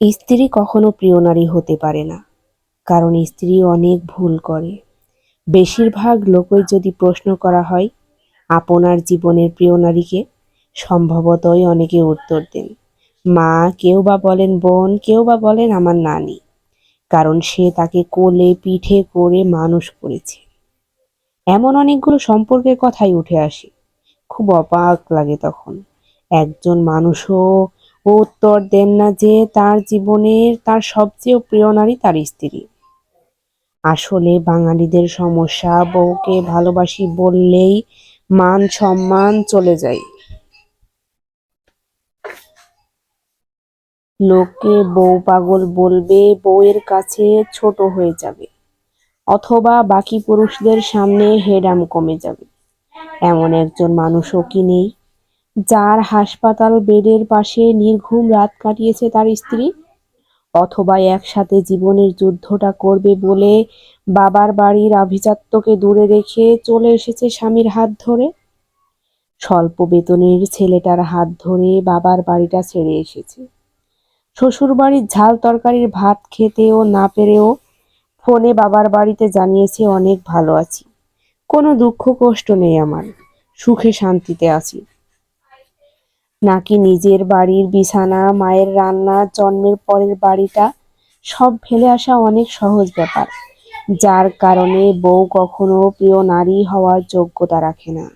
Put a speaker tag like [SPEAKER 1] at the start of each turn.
[SPEAKER 1] স্ত্রী কখনো প্রিয় নারী হতে পারে না, কারণ স্ত্রী অনেক ভুল করে। বেশিরভাগ লোকই যদি প্রশ্ন করা হয়, আপনার জীবনের প্রিয় নারীকে? সম্ভবতই অনেকে উত্তর দেন, মা কেউ বা বলেন বোন, কেউ বা বলেন আমার নানি। কারণ সে তাকে কোলে, পিঠে করে মানুষ করেছে। এমন অনেকগুলো সম্পর্কের কথাই উঠে আসে। খুব অবাক লাগে তখন। একজন মানুষও উত্তর দেন না যে তার জীবনের তার সবচেয়ে প্রিয় নারী তার স্ত্রী। আসলে বাঙালিদের সমস্যা, বউকে ভালোবাসি বললেই মান সম্মান চলে যায়। লোকে বউ পাগল বলবে, বউয়ের কাছে ছোট হয়ে যাবে, অথবা বাকি পুরুষদের সামনে হেডাম কমে যাবে। এমন একজন মানুষও কি নেই? যার হাসপাতাল বেডের পাশে নির্ঘুম রাত কাটিয়েছে তার স্ত্রী। অথবা একসাথে জীবনের যুদ্ধটা করবে বলে বাবার বাড়ির আভিজাত্যকে দূরে রেখে চলে এসেছে স্বামীর হাত ধরে। স্বল্প বেতনের ছেলেটার হাত ধরে বাবার বাড়িটা ছেড়ে এসেছে। শ্বশুর বাড়ির ঝাল তরকারির ভাত খেতেও না পেরেও ফোনে বাবার বাড়িতে জানিয়েছে, অনেক ভালো আছি। কোনো দুঃখ কষ্ট নেই আমার। সুখে শান্তিতে আছি। নাকি নিজের বাড়ির বিছানা, মায়ের রান্না, জন্মের পরের বাড়িটা? সব ফেলে আসা অনেক সহজ ব্যাপার, যার কারণে বউ কখনো প্রিয় নারী হওয়ার যোগ্যতা রাখে না।